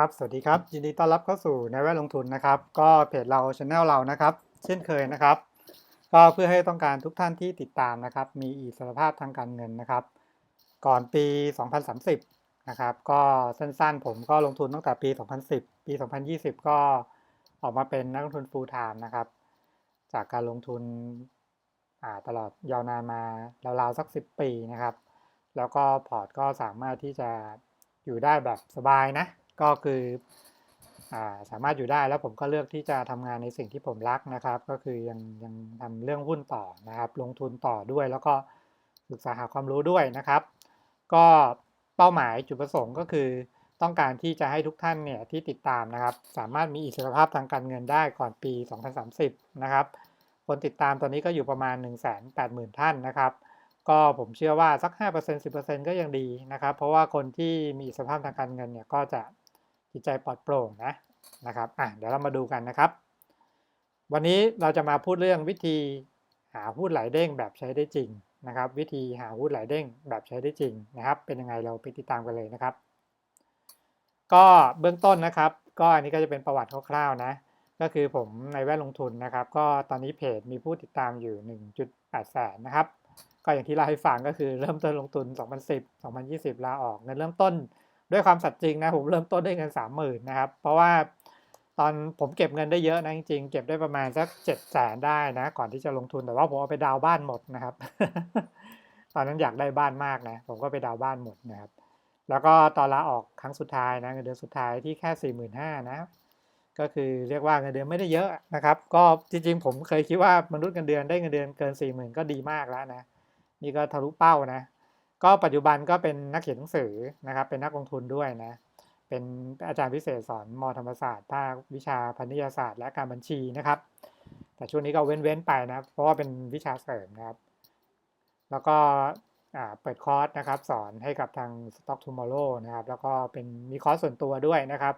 ครับ สวัสดีครับ ยินดีต้อนรับเข้าสู่ในแวดลงทุนนะครับ ก็เพจเราช anel เรานะครับ เช่นเคยนะครับ ก็เพื่อให้ต้องการทุกท่านที่ติดตามนะครับ มีอิสรภาพทางการเงินนะครับ ก่อนปี 2030 นะครับ ก็สั้นๆ ผมก็ลงทุนตั้งแต่ปี 2010 ปี 2020 ก็ออกมาเป็นนักลงทุน full time นะครับ จากการลงทุนตลอดยาวนานมาราวๆสัก 10 ปีนะครับ แล้วก็พอร์ตก็สามารถที่จะอยู่ได้แบบสบายนะ ก็คืออสามารถอยู่ได้แล้วผมก็เลือกที่จะทำงานในสิ่งที่ผมรักนะครับ ก็คือยังยังทำเรื่องหุ้นต่อนะครับ ลงทุนต่อด้วย แล้วก็ศึกษาหาความรู้ด้วยนะครับ ก็เป้าหมายจุดประสงค์ก็คือต้องการที่จะให้ทุกท่านเนี่ยที่ติดตามนะครับ สามารถมีอิสรภาพทางการเงินได้ก่อนปี 2030 นะครับ คนติดตามตอนนี้ก็อยู่ประมาณ 180,000 ท่านนะครับ ก็ผมเชื่อว่าสัก 5% 10%ก็ยังดีนะครับ เพราะว่าคนที่มีอิสรภาพทางการเงินเนี่ยก็จะ จิตใจปลอดโปร่งนะนะครับอะเดี๋ยวเรามาดูกันนะครับ วันนี้เราจะมาพูดเรื่องวิธีหาหุ้นไหลเด้งแบบใช้ได้จริงนะครับ วิธีหาหุ้นไหลเด้งแบบใช้ได้จริงนะครับ เป็นยังไงเราไปติดตามกันเลยนะครับ ก็เบื้องต้นนะครับ ก็อันนี้ก็จะเป็นประวัติคร่าวๆนะ ก็คือผมในแวดลงทุนนะครับ ก็ตอนนี้เพจมีผู้ติดตามอยู่ 1.8แสนนะครับก็อย่างที่เล่าให้ฟังก็คือเริ่มต้นลงทุน 2010 2020 ลาออกเงินเริ่มต้น ด้วยความสัตย์จริงนะผมเริ่มต้นด้วยเงิน30,000นนะครับ เพราะว่าตอนผมเก็บเงินได้เยอะนะจริงๆเก็บได้ประมาณสัก7แสนได้นะ ก่อนที่จะลงทุนแต่ว่าผมเอาไปดาวบ้านหมดนะครับ ตอนนั้นอยากได้บ้านมากนะ ผมก็ไปดาวบ้านหมดนะครับ แล้วก็ตอนลาออกครั้งสุดท้ายนะเงินเดือนสุดท้ายที่แค่45,000นห้านะ ก็คือเรียกว่าเงินเดือนไม่ได้เยอะนะครับ ก็จริงๆ ผมเคยคิดว่ามนุษย์เงินเดือนได้เงินเดือนเกิน40,000ก็ดีมากแล้วนะ นี่ก็ทะลุเป้านะ ก็ปัจจุบันก็เป็นนักเขียนหนังสือนะครับ เป็นนักลงทุนด้วยนะ เป็นอาจารย์พิเศษสอนมธรรมศาสตร์ภาควิชาพาณิชยศาสตร์และการบัญชีนะครับ แต่ช่วงนี้ก็เว้นๆไปนะ เพราะว่าเป็นวิชาเสริมนะครับ แล้วก็เปิดคอร์สนะครับ สอนให้กับทาง Stock Tomorrow นะครับ แล้วก็เป็นมีคอร์สส่วนตัวด้วยนะครับ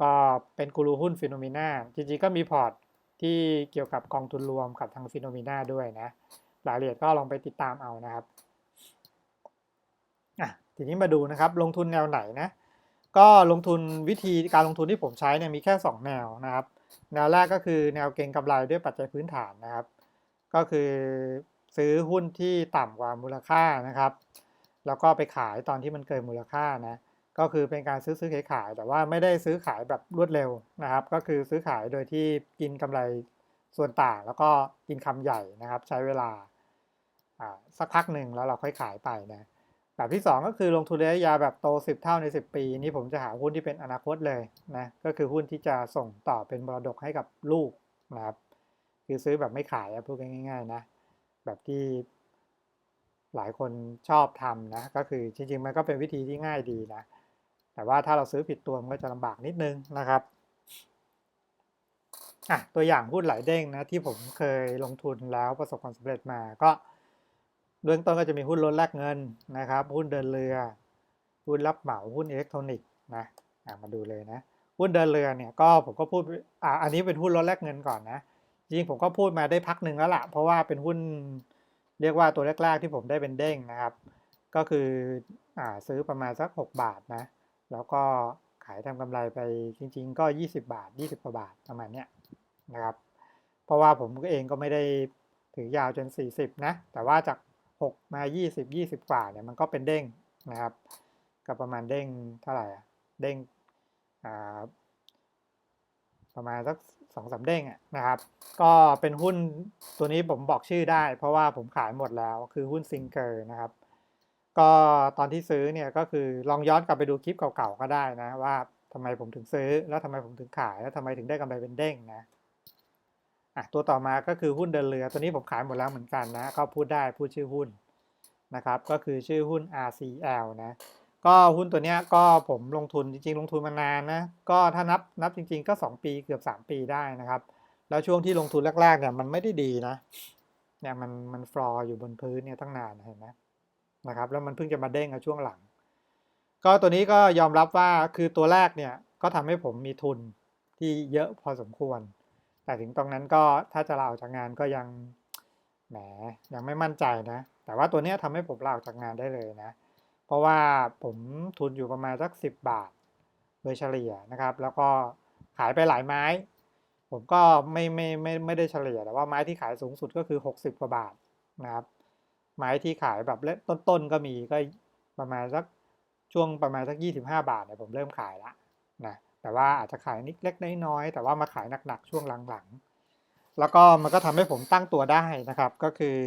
ก็เป็นกูรูหุ้นฟิโนเมนาจริงๆก็มีพอร์ตที่เกี่ยวกับกองทุนรวมกับทางฟิโนเมนาด้วยนะรายละเอียดก็ลองไปติดตามเอานะครับ อะทีนี้มาดูนะครับลงทุนแนวไหนนะก็ลงทุนวิธีการลงทุนที่ผมใช้เนี่ยมีแค่ 2 แนวนะครับ แนวแรกก็คือแนวเก็งกำไรด้วยปัจจัยพื้นฐานนะครับ ก็คือซื้อหุ้นที่ต่ำกว่ามูลค่านะครับ แล้วก็ไปขายตอนที่มันเกินมูลค่านะก็คือเป็นการซื้อซื้อขายขาย แต่ว่าไม่ได้ซื้อขายแบบรวดเร็วนะครับ ก็คือซื้อขายโดยที่กินกำไรส่วนต่างแล้วก็กินคำใหญ่นะครับ ใช้เวลาสักพักหนึ่งแล้วเราค่อยขายไปนะ แบบที่ 2 ก็คือลงทุนระยะยาวแบบโต 10 เท่าใน 10 ปี นี้ผมจะหาหุ้นที่เป็นอนาคตเลยนะก็คือหุ้นที่จะส่งต่อเป็นมรดกให้กับลูกนะครับคือซื้อแบบไม่ขายพูดง่าย ๆ นะ แบบที่หลายคนชอบทำนะก็คือจริงๆมันก็เป็นวิธีที่ง่ายดีนะ แต่ว่าถ้าเราซื้อผิดตัวมันก็จะลำบากนิดนึงนะครับอะตัวอย่างหุ้นหลายเด้งนะที่ผมเคยลงทุนแล้วประสบความสำเร็จมาก็ เบื้องต้นก็จะมีหุ้นลดแลกเงินนะครับ หุ้นเดินเรือ หุ้นรับเหมา หุ้นอิเล็กทรอนิกส์นะมาดูเลยนะ หุ้นเดินเรือเนี่ยก็ผมก็พูดอ่าอันนี้เป็นหุ้นลดแลกเงินก่อนนะจริงผมก็พูดมาได้พักหนึ่งแล้วละ่ะ เพราะว่าเป็นหุ้นเรียกว่าตัวแรกๆที่ผมได้เป็นเด้งนะครับ ก็คืออ่าซื้อประมาณสัก 6 บาทนะ แล้วก็ขายทำกำไรไปจริง ๆ ก็ 20 บาท 20กว่าบาทประมาณเนี้ยนะครับ เพราะว่าผมเองก็ไม่ได้ถือยาวจน 40 นะ แต่ว่าจาก 6 มา 20 20 กว่าเนี่ยมันก็เป็นเด้งนะครับ ก็ประมาณเด้งเท่าไหร่อะเด้งอ่าประมาณสักสองสาเด้งนะครับ ก็เป็นหุ้นตัวนี้ผมบอกชื่อได้ เพราะว่าผมขายหมดแล้วคือหุ้นซิงเกอร์นะครับ ก็ตอนที่ซื้อเนี่ยก็คือลองย้อนกลับไปดูคลิปเก่าๆก็ได้นะว่าทำไมผมถึงซื้อ แล้วทำไมผมถึงขาย แล้วทำไมถึงได้กำไรเป็นเด้งนะ อะตัวต่อมาก็คือหุ้นเดินเรือ ตัวนี้ผมขายหมดแล้วเหมือนกันนะก็พูดได้พูดชื่อหุ้นนะครับ ก็คือชื่อหุ้น RCL นะ ก็หุ้นตัวนี้ก็ผมลงทุนจริงๆ ลงทุนมานานนะ ก็ถ้านับนับจริง ๆ ก็ 2 ปีเกือบ 3 ปีได้นะครับ แล้วช่วงที่ลงทุนแรกๆเนี่ยมันไม่ได้ดีนะเนี่ยมันมันฟลอร์อยู่บนพื้นเนี่ยตั้งนานเห็นไหมนะครับ แล้วมันเพิ่งจะมาเด้งในช่วงหลัง ก็ตัวนี้ก็ยอมรับว่าคือตัวแรกเนี่ยก็ทำให้ผมมีทุนที่เยอะพอสมควร แต่ถึงตรงนั้นก็ถ้าจะลาออกจากงานก็ยังแหมยังไม่มั่นใจนะ แต่ว่าตัวนี้ทำให้ผมลาออกจากงานได้เลยนะ เพราะว่าผมทุนอยู่ประมาณสัก 10 บาท โดยเฉลี่ยนะครับ แล้วก็ขายไปหลายไม้ ผมก็ไม่ไม่ไม่ไม่ได้เฉลี่ยแต่ว่าไม้ที่ขายสูงสุดก็คือ 60 กว่าบาทนะครับไม้ที่ขายแบบเล็กต้นๆก็มีก็ประมาณสักช่วงประมาณสัก 25 บาทเนี่ยผมเริ่มขายละนะ แต่ว่าอาจจะขายนิดเล็กน้อยๆแต่ว่ามาขายหนักๆช่วงหลังๆ แล้วก็มันก็ทำให้ผมตั้งตัวได้นะครับ ก็คือ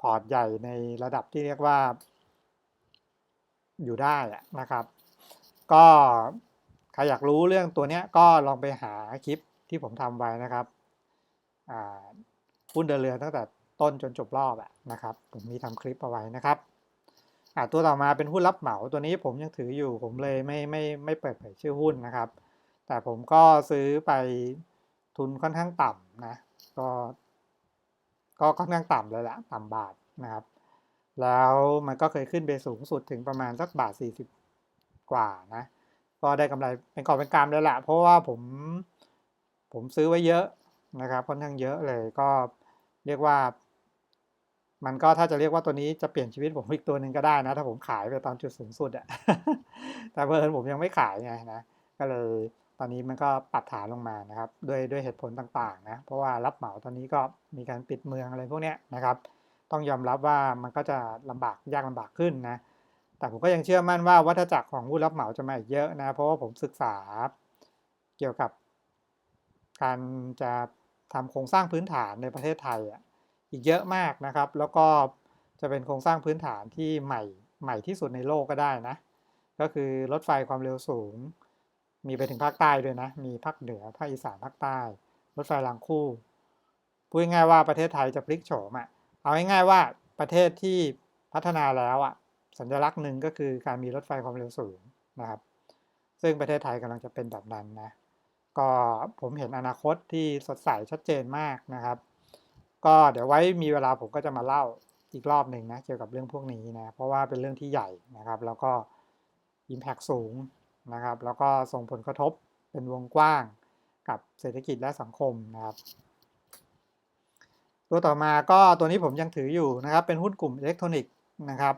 พอร์ตใหญ่ในระดับที่เรียกว่า อยู่ได้นะครับ ก็ใครอยากรู้เรื่องตัวเนี้ยก็ลองไปหาคลิปที่ผมทำไว้นะครับอ่าหุ้นเดินเรือตั้งแต่ต้นจนจบรอบอะนะครับ ผมมีทำคลิปเอาไว้นะครับ อ่าตัวต่อมาเป็นหุ้นรับเหมาตัวนี้ผมยังถืออยู่ผมเลยไม่ไม่ไม่เปิดเผยชื่อหุ้นนะครับ แต่ผมก็ซื้อไปทุนค่อนข้างต่ำนะก็ ก็ค่อนข้างต่ำเลยแหละต่ำบาทนะครับ แล้วมันก็เคยขึ้นไปสูงสุดถึงประมาณสักบาท 40 กว่านะก็ได้กำไรเป็นกอบเป็นกำเลยแหละเพราะว่าผมผมซื้อไว้เยอะนะครับค่อนข้างเยอะเลยก็เรียกว่า มันก็ถ้าจะเรียกว่าตัวนี้จะเปลี่ยนชีวิตผมอีกตัวหนึ่งก็ได้นะ ถ้าผมขายไปตอนจุดสูงสุดอะแต่เพิ่นผมยังไม่ขายไงนะก็เลยตอนนี้มันก็ปรับฐานลงมานะครับ ด้วยด้วยเหตุผลต่างๆนะเพราะว่ารับเหมาตอนนี้ก็มีการปิดเมืองอะไรพวกเนี้ยนะครับ ต้องยอมรับว่ามันก็จะลำบากยากลำบากขึ้นนะแต่ผมก็ยังเชื่อมั่นว่าวัฏจักรของผู้รับเหมาจะมาอีกเยอะนะเพราะว่าผมศึกษาเกี่ยวกับการจะทำโครงสร้างพื้นฐานในประเทศไทยอะ อีกเยอะมากนะครับ แล้วก็จะเป็นโครงสร้างพื้นฐานที่ใหม่ใหม่ที่สุดในโลกก็ได้นะ ก็คือรถไฟความเร็วสูง มีไปถึงภาคใต้ด้วยนะ มีภาคเหนือภาคอีสานภาคใต้ รถไฟรางคู่พูดง่ายๆว่าประเทศไทยจะพลิกโฉมอะเอาง่ายๆว่าประเทศที่พัฒนาแล้วอะสัญลักษณ์หนึ่งก็คือการมีรถไฟความเร็วสูงนะครับ ซึ่งประเทศไทยกำลังจะเป็นแบบนั้นนะก็ผมเห็นอนาคตที่สดใสชัดเจนมากนะครับ ก็เดี๋ยวไว้มีเวลาผมก็จะมาเล่าอีกรอบหนึ่งนะเกี่ยวกับเรื่องพวกนี้นะ เพราะว่าเป็นเรื่องที่ใหญ่นะครับ แล้วก็ Impact สูงนะครับ แล้วก็ส่งผลกระทบเป็นวงกว้างกับเศรษฐกิจและสังคมนะครับ ตัวต่อมาก็ตัวนี้ผมยังถืออยู่นะครับ เป็นหุ้นกลุ่มอิเล็กทรอนิกส์นะครับ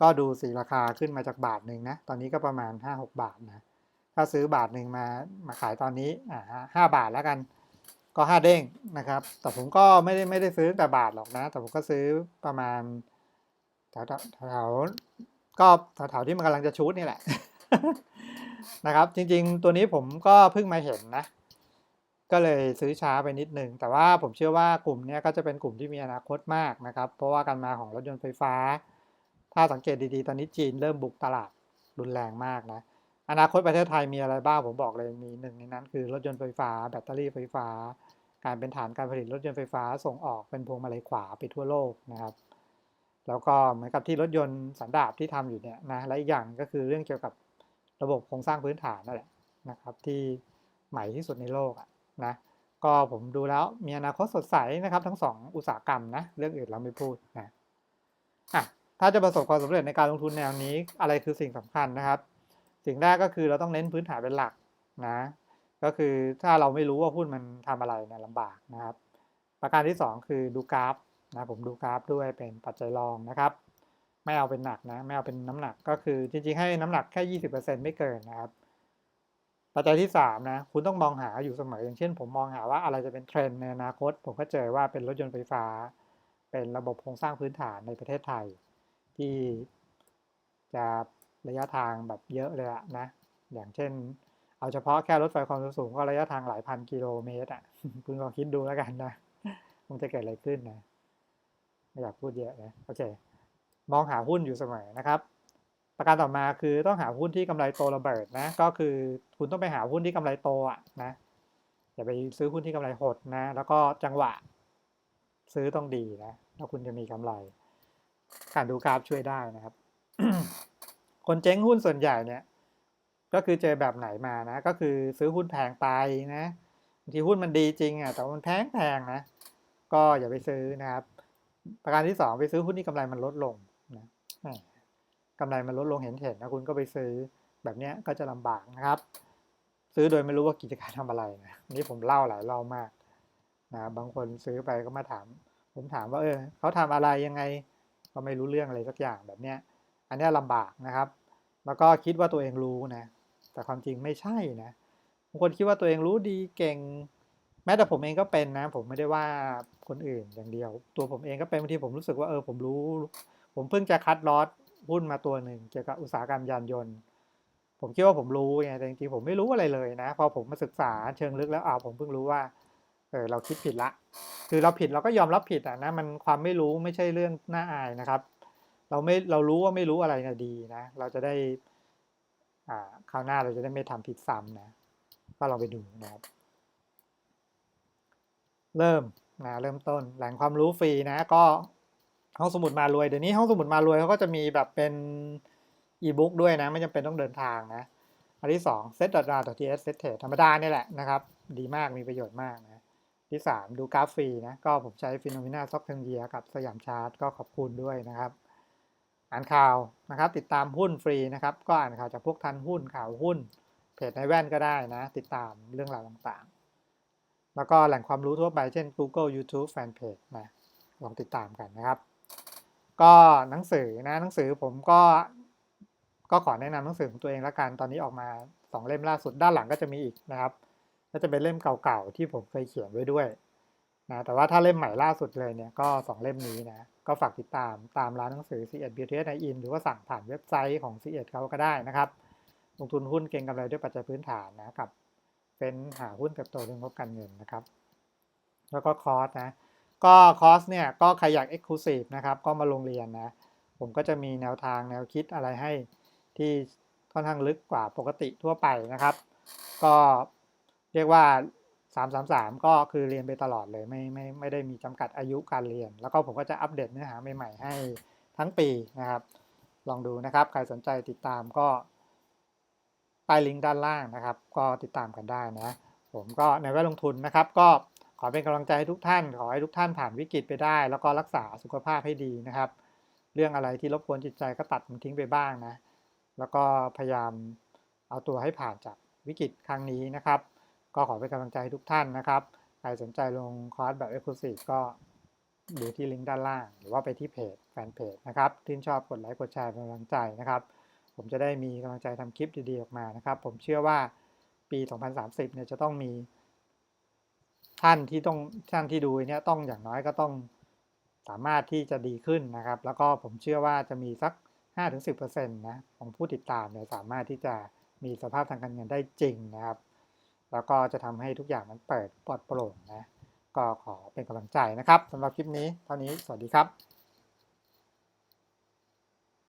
ก็ดูสีราคาขึ้นมาจากบาทหนึ่งนะ ตอนนี้ก็ประมาณ 5-6 บาทนะ ถ้าซื้อบาทหนึ่งมามาขายตอนนี้อ่าห้าบาทแล้วกัน ก็ห้าเด้งนะครับ แต่ผมก็ไม่ได้ไม่ได้ซื้อแต่บาทหรอกนะ แต่ผมก็ซื้อประมาณแถวแถวก็แถวที่มันกำลังจะชูดนี่แหละนะครับ จริง ๆ ตัวนี้ผมก็เพิ่งมาเห็นนะ ก็เลยซื้อช้าไปนิดนึง แต่ว่าผมเชื่อว่ากลุ่มนี้ก็จะเป็นกลุ่มที่มีอนาคตมากนะครับ เพราะว่าการมาของรถยนต์ไฟฟ้า ถ้าสังเกตดีๆ ตอนนี้จีนเริ่มบุกตลาดรุนแรงมากนะ อนาคตประเทศไทยมีอะไรบ้างผมบอกเลยมีหนึ่งในนั้น คือรถยนต์ไฟฟ้า แบตเตอรี่ไฟฟ้า การเป็นฐานการผลิตรถยนต์ไฟฟ้าส่งออกเป็นพวงมาลัยขวาไปทั่วโลกนะครับ แล้วก็เหมือนกับที่รถยนต์สันดาปที่ทำอยู่เนี่ยนะและอีกอย่างก็คือเรื่องเกี่ยวกับระบบโครงสร้างพื้นฐานนั่นแหละนะครับ ที่ใหม่ที่สุดในโลกอะนะก็ผมดูแล้วมีอนาคตสดใสนะครับ ทั้งสองอุตสาหกรรมนะเรื่องอื่นเราไม่พูดนะอะถ้าจะประสบความสำเร็จในการลงทุนแนวนี้อะไรคือสิ่งสำคัญนะครับ สิ่งแรกก็คือเราต้องเน้นพื้นฐานเป็นหลักนะ ก็คือถ้าเราไม่รู้ว่าหุ้นมันทำอะไรเนี่ยลำบากนะครับ ประการที่ 2 คือดูกราฟนะผมดูกราฟด้วยเป็นปัจจัยรองนะครับ ไม่เอาเป็นหนักนะไม่เอาเป็นน้ำหนักก็คือจริงๆให้น้ำหนักแค่ 20%ไม่เกินนะครับ ปัจจัยที่3นะคุณต้องมองหาอยู่เสมออย่างเช่น ผมมองหาว่าอะไรจะเป็นเทรนด์ในอนาคต ผมก็เจอว่าเป็นรถยนต์ไฟฟ้า เป็นระบบโครงสร้างพื้นฐานในประเทศไทย ที่จะ ระยะทางแบบเยอะเลยอะนะ อย่างเช่น เอาเฉพาะแค่รถไฟความเร็วสูงก็ระยะทางหลายพันกิโลเมตรอะคุณลองคิดดูแล้วกันนะมันจะเกิดอะไรขึ้นนะไม่อยากพูดเยอะนะโอเค มองหาหุ้นอยู่เสมอนะครับ ประการต่อมาคือต้องหาหุ้นที่กำไรโตระเบิดนะ ก็คือคุณต้องไปหาหุ้นที่กำไรโตอะนะอย่าไปซื้อหุ้นที่กำไรหดนะ แล้วก็จังหวะซื้อต้องดีนะแล้วคุณจะมีกำไร การดูกราฟช่วยได้นะครับ คนเจ๊งหุ้นส่วนใหญ่เนี่ย ก็คือเจอแบบไหนมานะ ก็คือซื้อหุ้นแพงไปนะบางทีหุ้นมันดีจริงอะแต่มันแพงแพงนะ ก็อย่าไปซื้อนะครับ ประการที่สองไปซื้อหุ้นที่กำไรมันลดลงนะกำไรมันลดลงเห็นเห็นนะคุณก็ไปซื้อแบบนี้ก็จะลำบากนะครับ ซื้อโดยไม่รู้ว่ากิจการทำอะไรนะนี่ผมเล่าหลายรอบมากนะบางคนซื้อไปก็มาถาม ผมถามว่าเออเขาทำอะไรยังไง ก็ไม่รู้เรื่องอะไรสักอย่างแบบเนี้ย อันนี้ลำบากนะครับ แล้วก็คิดว่าตัวเองรู้นะ แต่ความจริงไม่ใช่นะบางคนคิดว่าตัวเองรู้ดีเก่ง แม้แต่ผมเองก็เป็นนะ ผมไม่ได้ว่าคนอื่นอย่างเดียว ตัวผมเองก็เป็นบางทีผมรู้สึกว่าเออผมรู้ ผมเพิ่งจะคัดลอตหุ้นมาตัวหนึ่งเกี่ยวกับอุตสาหกรรมยานยนต์ ผมคิดว่าผมรู้ไงแต่จริงๆผมไม่รู้อะไรเลยนะ พอผมมาศึกษาเชิงลึกแล้วอ้าวผมเพิ่งรู้ว่าเออเราคิดผิดละ คือเราผิดเราก็ยอมรับผิดอะนะมันความไม่รู้ไม่ใช่เรื่องน่าอายนะครับ เราไม่เรารู้ว่าไม่รู้อะไรนะดีนะ เราจะได้ อ่าคราวหน้าเราจะได้ไม่ทำผิดซ้ำนะ ก็ลองไปดูนะครับ เริ่มนะเริ่มต้นแหล่งความรู้ฟรีนะก็ห้องสมุดมารวยเดี๋ยวนี้ห้องสมุดมารวยเขาก็จะมีแบบเป็นอีบุ๊กด้วยนะ ไม่จำเป็นต้องเดินทางนะ อันที่สอง set r a ts set trade ธรรมดานี่แหละนะครับ ดีมากมีประโยชน์มากนะ ที่สามดูกราฟฟรีนะ ก็ผมใช้ฟิโนมิน่าซ็อกเทนเยียกับสยามชาร์ตก็ขอบคุณด้วยนะครับ อ่านข่าวนะครับ ติดตามหุ้นฟรีนะครับ ก็อ่านข่าวจากพวกทันหุ้นข่าวหุ้น เพจในแว่นก็ได้นะ ติดตามเรื่องราวต่างๆ แล้วก็แหล่งความรู้ทั่วไปเช่น Google YouTube Fanpage นะลองติดตามกันนะครับ ก็หนังสือนะหนังสือผมก็ก็ขอแนะนำหนังสือของตัวเองละกันตอนนี้ออกมา 2 เล่มล่าสุดด้านหลังก็จะมีอีกนะครับก็จะเป็นเล่มเก่าๆที่ผมเคยเขียนไว้ด้วยนะแต่ว่าถ้าเล่มใหม่ล่าสุดเลยเนี่ยก็ 2 เล่มนี้นะ ก็ฝากติดตามตามร้านหนังสือ c 1 Beauty i n หรือว่าสั่งผ่านเว็บไซต์ของ c 1เอ็ดเขาก็ได้นะครับ ลงทุนหุ้นเก็งกำไรด้วยปัจจัยพื้นฐานนะกับเป็นหาหุ้นเติบโตเรื่องงบการเงินนะครับ แล้วก็คอร์สนะ ก็คอร์สเนี่ยก็ใครอยาก Exclusive นะครับก็มาลงเรียนนะ ผมก็จะมีแนวทางแนวคิดอะไรให้ที่ค่อนข้างลึกกว่าปกติทั่วไปนะครับ ก็เรียกว่า 333 ก็คือเรียนไปตลอดเลยไม่ไม่ไม่ได้มีจำกัดอายุการเรียน แล้วก็ผมก็จะอัปเดตเนื้อหาใหม่ๆให้ทั้งปีนะครับ ลองดูนะครับ ใครสนใจติดตามก็ใต้ลิงก์ด้านล่างนะครับ ก็ติดตามกันได้นะ ผมก็ในแวดลงทุนนะครับ ก็ขอเป็นกำลังใจให้ทุกท่าน ขอให้ทุกท่านผ่านวิกฤตไปได้ แล้วก็รักษาสุขภาพให้ดีนะครับ เรื่องอะไรที่รบกวนจิตใจก็ตัดมันทิ้งไปบ้างนะ แล้วก็พยายามเอาตัวให้ผ่านจากวิกฤตครั้งนี้นะครับ ก็ขอเป็นกำลังใจให้ทุกท่านนะครับ ใครสนใจลงคอร์สแบบเอ็กซ์คลูซีฟก็ดูที่ลิงก์ด้านล่าง หรือว่าไปที่เพจแฟนเพจนะครับที่ชอบกดไลค์กดแชร์เป็นกำลังใจนะครับ ผมจะได้มีกำลังใจทำคลิปดีๆออกมานะครับ ผมเชื่อว่าปี 2030 เนี่ยจะต้องมี ท่านที่ต้องท่านที่ดูเนี่ยต้องอย่างน้อยก็ต้องสามารถที่จะดีขึ้นนะครับ แล้วก็ผมเชื่อว่าจะมีสัก 5-10%นะของผู้ติดตามเนี่ยสามารถที่จะมีสภาพทางการเงินได้จริงนะครับ แล้วก็จะทำให้ทุกอย่างมันเปิดปลอดโปร่งนะ ก็ขอเป็นกำลังใจนะครับสำหรับคลิปนี้เท่านี้สวัสดีครับ